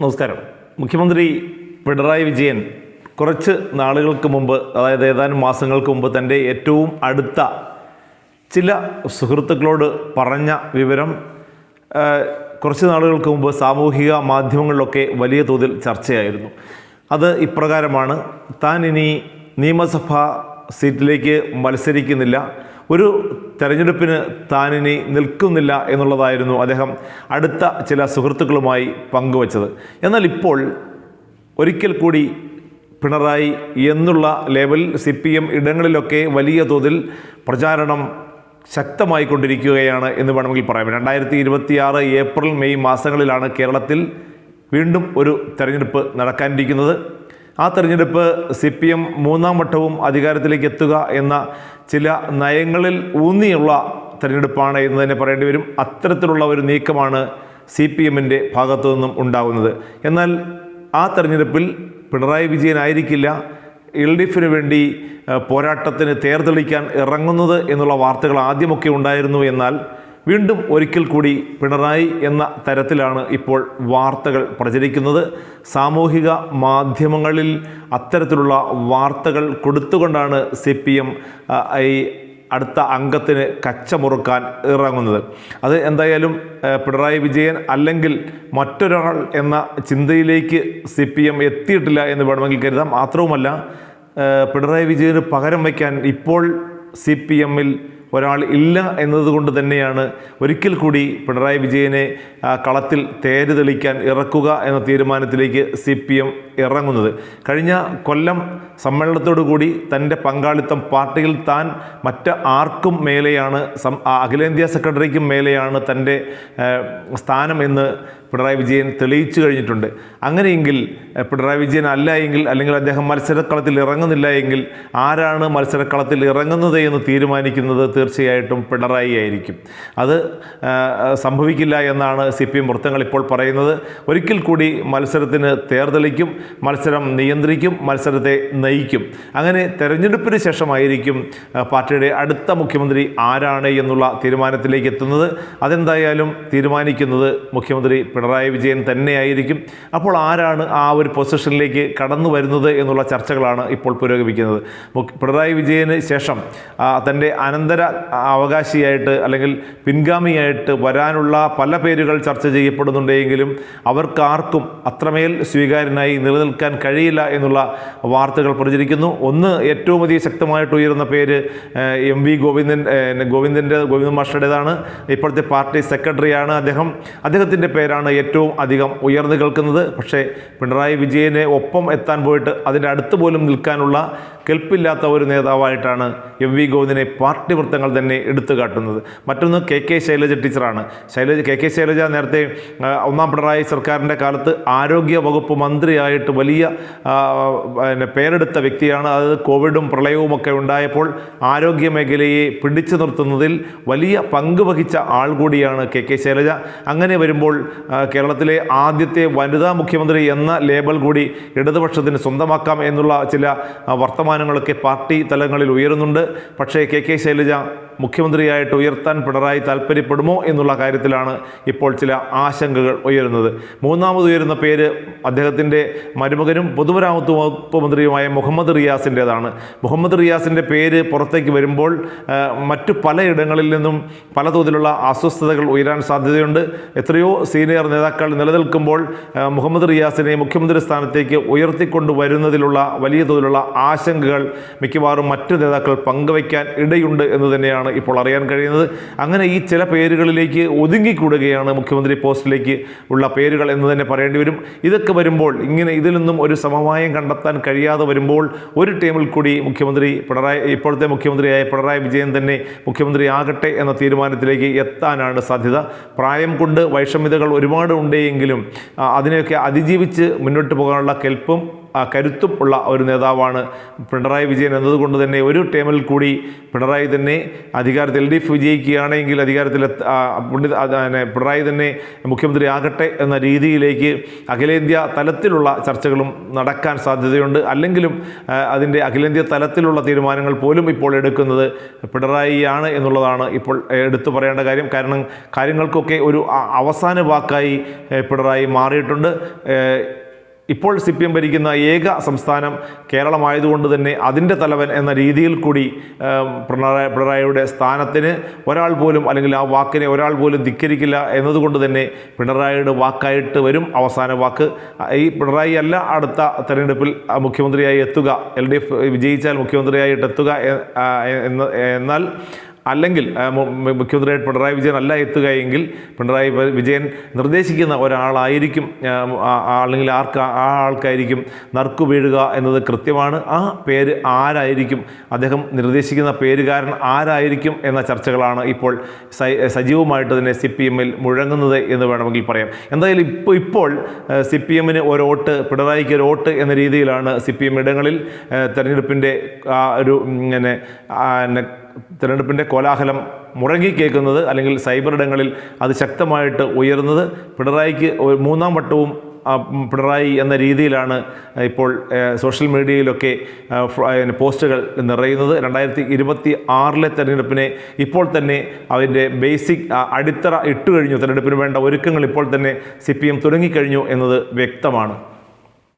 നമസ്കാരം. മുഖ്യമന്ത്രി പിണറായി വിജയൻ കുറച്ച് നാളുകൾക്ക് മുമ്പ് അതായത് ഏതാനും മാസങ്ങൾക്ക് മുമ്പ് തന്റെ ഏറ്റവും അടുത്ത ചില സുഹൃത്തുക്കളോട് പറഞ്ഞ വിവരം കുറച്ച് നാളുകൾക്ക് മുമ്പ് സാമൂഹിക മാധ്യമങ്ങളിലൊക്കെ വലിയ തോതിൽ ചർച്ചയായിരുന്നു. അത് ഇപ്രകാരമാണ്. താൻ ഇനി നിയമസഭാ സീറ്റിലേക്ക് മത്സരിക്കുന്നില്ല. ഒരു തെരഞ്ഞെടുപ്പിന് താനിനി നിൽക്കുന്നില്ല എന്നുള്ളതായിരുന്നു അദ്ദേഹം അടുത്ത ചില സുഹൃത്തുക്കളുമായി പങ്കുവച്ചത്. എന്നാൽ ഇപ്പോൾ ഒരിക്കൽ കൂടി പിണറായി എന്നുള്ള ലേബലിൽ സി പി എം ഇടങ്ങളിലൊക്കെ വലിയ തോതിൽ പ്രചാരണം ശക്തമായി കൊണ്ടിരിക്കുകയാണ് എന്ന് വേണമെങ്കിൽ പറയാം. രണ്ടായിരത്തി ഇരുപത്തിയാറ് ഏപ്രിൽ മെയ് മാസങ്ങളിലാണ് കേരളത്തിൽ വീണ്ടും ഒരു തെരഞ്ഞെടുപ്പ് നടക്കാനിരിക്കുന്നത്. ആ തെരഞ്ഞെടുപ്പ് സി പി എം മൂന്നാം വട്ടവും അധികാരത്തിലേക്ക് എത്തുക എന്ന ചില നയങ്ങളിൽ ഊന്നിയുള്ള തെരഞ്ഞെടുപ്പാണ് എന്ന് തന്നെ പറയേണ്ടി വരും. അത്തരത്തിലുള്ള ഒരു നീക്കമാണ് സി പി എമ്മിന്റെ ഭാഗത്തു നിന്നും ഉണ്ടാകുന്നത്. എന്നാൽ ആ തെരഞ്ഞെടുപ്പിൽ പിണറായി വിജയനായിരിക്കില്ല എൽ ഡി എഫിന് വേണ്ടി പോരാട്ടത്തിന് തേർതെളിക്കാൻ ഇറങ്ങുന്നത് എന്നുള്ള വാർത്തകൾ ആദ്യമൊക്കെ ഉണ്ടായിരുന്നു. എന്നാൽ വീണ്ടും ഒരിക്കൽ കൂടി പിണറായി എന്ന തരത്തിലാണ് ഇപ്പോൾ വാർത്തകൾ പ്രചരിക്കുന്നത്. സാമൂഹിക മാധ്യമങ്ങളിൽ അത്തരത്തിലുള്ള വാർത്തകൾ കൊടുത്തുകൊണ്ടാണ് സി പി എം ഈ അടുത്ത അംഗത്തിന് കച്ചമുറുക്കാൻ ഇറങ്ങുന്നത്. അത് എന്തായാലും പിണറായി വിജയൻ അല്ലെങ്കിൽ മറ്റൊരാൾ എന്ന ചിന്തയിലേക്ക് സി പി എം എത്തിയിട്ടില്ല എന്ന് വേണമെങ്കിൽ കരുതാം. മാത്രവുമല്ല പിണറായി വിജയന് പകരം വയ്ക്കാൻ ഇപ്പോൾ സി പി എമ്മിൽ ഒരാൾ ഇല്ല എന്നതുകൊണ്ട് തന്നെയാണ് ഒരിക്കൽ കൂടി പിണറായി വിജയനെ കളത്തിൽ തേര് തെളിക്കാൻ ഇറക്കുക എന്ന തീരുമാനത്തിലേക്ക് സി ഇറങ്ങുന്നത്. കഴിഞ്ഞ കൊല്ലം സമ്മേളനത്തോടുകൂടി തന്റെ പങ്കാളിത്തം പാർട്ടിയിൽ താൻ മറ്റ് ആർക്കും മേലെയാണ് അഖിലേന്ത്യാ സെക്രട്ടറിക്കും മേലെയാണ് തന്റെ സ്ഥാനം എന്ന് പിണറായി വിജയൻ തെളിയിച്ചു കഴിഞ്ഞിട്ടുണ്ട്. അങ്ങനെയെങ്കിൽ പിണറായി വിജയൻ അല്ല എങ്കിൽ അല്ലെങ്കിൽ അദ്ദേഹം മത്സരക്കളത്തിൽ ഇറങ്ങുന്നില്ല എങ്കിൽ ആരാണ് മത്സരക്കളത്തിൽ ഇറങ്ങുന്നത് എന്ന് തീരുമാനിക്കുന്നത് തീർച്ചയായിട്ടും പിണറായി ആയിരിക്കും. അത് സംഭവിക്കില്ല എന്നാണ് സി പി എം വൃത്തങ്ങൾ ഇപ്പോൾ പറയുന്നത്. ഒരിക്കൽ കൂടി മത്സരത്തിന് തേർതെളിക്കും. മത്സരം നിയന്ത്രിക്കും മത്സരത്തെ നയിക്കും. അങ്ങനെ തെരഞ്ഞെടുപ്പിന് ശേഷമായിരിക്കും പാർട്ടിയുടെ അടുത്ത മുഖ്യമന്ത്രി ആരാണ് എന്നുള്ള തീരുമാനത്തിലേക്ക് എത്തുന്നത്. അതെന്തായാലും തീരുമാനിക്കുന്നത് മുഖ്യമന്ത്രി പിണറായി വിജയൻ തന്നെയായിരിക്കും. അപ്പോൾ ആരാണ് ആ ഒരു പൊസിഷനിലേക്ക് കടന്നു വരുന്നത് എന്നുള്ള ചർച്ചകളാണ് ഇപ്പോൾ പുരോഗമിക്കുന്നത്. പിണറായി വിജയന് ശേഷം തന്റെ അനന്തര അവകാശിയായിട്ട് അല്ലെങ്കിൽ പിൻഗാമിയായിട്ട് വരാനുള്ള പല പേരുകൾ ചർച്ച ചെയ്യപ്പെടുന്നുണ്ടെങ്കിലും അവർക്കാർക്കും അത്രമേൽ സ്വീകാര്യനായി നിലനിൽക്കാൻ കഴിയില്ല എന്നുള്ള വാർത്തകൾ പ്രചരിക്കുന്നു. ഒന്ന് ഏറ്റവും അധികം ശക്തമായിട്ട് ഉയരുന്ന പേര് എം വി ഗോവിന്ദൻ ഗോവിന്ദന്റെ ഗോവിന്ദൻ മാസ്റ്ററുടേതാണ് ഇപ്പോഴത്തെ പാർട്ടി സെക്രട്ടറിയാണ് അദ്ദേഹം. അദ്ദേഹത്തിന്റെ പേരാണ് ഏറ്റവും അധികം ഉയർന്നു കേൾക്കുന്നത്. പക്ഷേ പിണറായി വിജയനെ ഒപ്പം എത്താൻ പോയിട്ട് അതിന്റെ അടുത്ത് പോലും നിൽക്കാനുള്ള കെൽപ്പില്ലാത്ത ഒരു നേതാവായിട്ടാണ് എം വി ഗോവിന്ദിനെ പാർട്ടി വൃത്തങ്ങൾ തന്നെ എടുത്തു കാട്ടുന്നത്. മറ്റൊന്ന് കെ കെ ശൈലജ ടീച്ചറാണ്. ശൈലജ കെ കെ ശൈലജ നേരത്തെ ഒന്നാം പിണറായി സർക്കാരിന്റെ കാലത്ത് ആരോഗ്യ വകുപ്പ് മന്ത്രിയായിട്ട് വലിയ പിന്നെ പേരെടുത്ത വ്യക്തിയാണ്. അത് കോവിഡും പ്രളയവും ഒക്കെ ഉണ്ടായപ്പോൾ ആരോഗ്യ മേഖലയെ പിടിച്ചു നിർത്തുന്നതിൽ വലിയ പങ്ക് വഹിച്ച ആൾ കൂടിയാണ് കെ കെ ശൈലജ. അങ്ങനെ വരുമ്പോൾ കേരളത്തിലെ ആദ്യത്തെ വനിതാ മുഖ്യമന്ത്രി എന്ന ലേബൽ കൂടി ഇടതുപക്ഷത്തിന് സ്വന്തമാക്കാം എന്നുള്ള ചില ആ, വർത്തമാനങ്ങളൊക്കെ പാർട്ടി തലങ്ങളിൽ ഉയരുന്നുണ്ട്. പക്ഷേ കെ കെ ശൈലജ മുഖ്യമന്ത്രിയായിട്ട് ഉയർത്താൻ പിണറായി താല്പര്യപ്പെടുമോ എന്നുള്ള കാര്യത്തിലാണ് ഇപ്പോൾ ചില ആശങ്കകൾ ഉയരുന്നത്. മൂന്നാമത് ഉയരുന്ന പേര് അദ്ദേഹത്തിന്റെ മരുമകനും പൊതുമരാമത്ത് വകുപ്പ് മന്ത്രിയുമായ മുഹമ്മദ് റിയാസിന്റേതാണ്. മുഹമ്മദ് റിയാസിന്റെ പേര് പുറത്തേക്ക് വരുമ്പോൾ മറ്റു പലയിടങ്ങളിൽ നിന്നും പല തോതിലുള്ള അസ്വസ്ഥതകൾ ഉയരാൻ സാധ്യതയുണ്ട്. എത്രയോ സീനിയർ നേതാക്കൾ നിലനിൽക്കുമ്പോൾ മുഹമ്മദ് റിയാസിനെ മുഖ്യമന്ത്രി സ്ഥാനത്തേക്ക് ഉയർത്തിക്കൊണ്ടു വരുന്നതിലുള്ള വലിയ തോതിലുള്ള ആശങ്കകൾ മിക്കവാറും മറ്റു നേതാക്കൾ പങ്കുവയ്ക്കാൻ ഇടയുണ്ട് എന്ന് തന്നെയാണ് ഇപ്പോൾ അറിയാൻ കഴിയുന്നത്. അങ്ങനെ ഈ ചില പേരുകളിലേക്ക് ഒതുങ്ങിക്കൂടുകയാണ് മുഖ്യമന്ത്രി പോസ്റ്റിലേക്ക് ഉള്ള പേരുകൾ എന്ന് തന്നെ പറയേണ്ടി വരും. ഇതൊക്കെ വരുമ്പോൾ ഇങ്ങനെ ഇതിൽ നിന്നും ഒരു സമവായം കണ്ടെത്താൻ കഴിയാതെ വരുമ്പോൾ ഒരു ടീമിൽ കൂടി മുഖ്യമന്ത്രി പിണറായി ഇപ്പോഴത്തെ മുഖ്യമന്ത്രിയായ പിണറായി വിജയൻ തന്നെ മുഖ്യമന്ത്രി ആകട്ടെ എന്ന തീരുമാനത്തിലേക്ക് എത്താനാണ് സാധ്യത. പ്രായം കൊണ്ട് വൈഷമ്യതകൾ ഒരുപാട് ഉണ്ടെങ്കിലും അതിനെയൊക്കെ അതിജീവിച്ച് മുന്നോട്ട് പോകാനുള്ള കെൽപ്പും കരുത്തും ഉള്ള ഒരു നേതാവാണ് പിണറായി വിജയൻ എന്നതുകൊണ്ട് തന്നെ ഒരു ടേമിൽ കൂടി പിണറായി തന്നെ അധികാരത്തിൽ എൽ ഡി എഫ് വിജയിക്കുകയാണെങ്കിൽ അധികാരത്തിൽ തന്നെ പിണറായി തന്നെ മുഖ്യമന്ത്രി ആകട്ടെ എന്ന രീതിയിലേക്ക് അഖിലേന്ത്യാ തലത്തിലുള്ള ചർച്ചകളും നടക്കാൻ സാധ്യതയുണ്ട്. അല്ലെങ്കിലും അതിന്റെ അഖിലേന്ത്യാ തലത്തിലുള്ള തീരുമാനങ്ങൾ പോലും ഇപ്പോൾ എടുക്കുന്നത് പിണറായിയാണ് എന്നുള്ളതാണ് ഇപ്പോൾ എടുത്തു പറയേണ്ട കാര്യം. കാരണം കാര്യങ്ങൾക്കൊക്കെ ഒരു അവസാന വാക്കായി പിണറായി മാറിയിട്ടുണ്ട്. ഇപ്പോൾ സി പി എം ഭരിക്കുന്ന ഏക സംസ്ഥാനം കേരളമായതുകൊണ്ട് തന്നെ അതിന്റെ തലവൻ എന്ന രീതിയിൽ കൂടി പിണറായി പിണറായിയുടെ സ്ഥാനത്തിന് ഒരാൾ പോലും അല്ലെങ്കിൽ ആ വാക്കിനെ ഒരാൾ പോലും ധിക്കരിക്കില്ല എന്നതുകൊണ്ട് തന്നെ പിണറായിയുടെ വാക്കായിട്ട് വരും അവസാന വാക്ക്. ഈ പിണറായി അല്ല അടുത്ത തെരഞ്ഞെടുപ്പിൽ മുഖ്യമന്ത്രിയായി എത്തുക. എൽ ഡി എഫ് വിജയിച്ചാൽ മുഖ്യമന്ത്രിയായിട്ട് എത്തുക എന്നാൽ അല്ലെങ്കിൽ ആ, മു- മു- മുഖ്യമന്ത്രിയായിട്ട് പിണറായി വിജയൻ അല്ല എത്തുകയെങ്കിൽ പിണറായി വിജയൻ നിർദ്ദേശിക്കുന്ന ഒരാളായിരിക്കും അല്ലെങ്കിൽ ആർക്ക് ആ ആൾക്കായിരിക്കും നറുക്കു വീഴുക എന്നത് കൃത്യമാണ്. ആ പേര് ആരായിരിക്കും? അദ്ദേഹം നിർദ്ദേശിക്കുന്ന പേരുകാരൻ ആരായിരിക്കും എന്ന ചർച്ചകളാണ് ഇപ്പോൾ സജീവമായിട്ട് തന്നെ സി പി എമ്മിൽ മുഴങ്ങുന്നത് എന്ന് വേണമെങ്കിൽ പറയാം. എന്തായാലും ഇപ്പോൾ ഇപ്പോൾ സി പി എമ്മിന് ഒരു വോട്ട് പിണറായിക്ക് ഒരു വോട്ട് എന്ന രീതിയിലാണ് സി പി എം ഇടങ്ങളിൽ തെരഞ്ഞെടുപ്പിന്റെ ആ ഒരു ഇങ്ങനെ തിരഞ്ഞെടുപ്പിന്റെ കോലാഹലം മുഴങ്ങിക്കേൾക്കുന്നത് അല്ലെങ്കിൽ സൈബർ ഇടങ്ങളിൽ അത് ശക്തമായിട്ട് ഉയർന്നത് പിണറായിക്ക് മൂന്നാം വട്ടവും പിണറായി എന്ന രീതിയിലാണ് ഇപ്പോൾ സോഷ്യൽ മീഡിയയിലൊക്കെ പോസ്റ്റുകൾ നിറയുന്നത്. രണ്ടായിരത്തി ഇരുപത്തി ആറിലെ തെരഞ്ഞെടുപ്പിനെ ഇപ്പോൾ തന്നെ അതിന്റെ ബേസിക് അടിത്തറ ഇട്ടുകഴിഞ്ഞു തെരഞ്ഞെടുപ്പിന് വേണ്ട ഒരുക്കങ്ങൾ ഇപ്പോൾ തന്നെ സി പി എം തുടങ്ങിക്കഴിഞ്ഞു എന്നത് വ്യക്തമാണ്.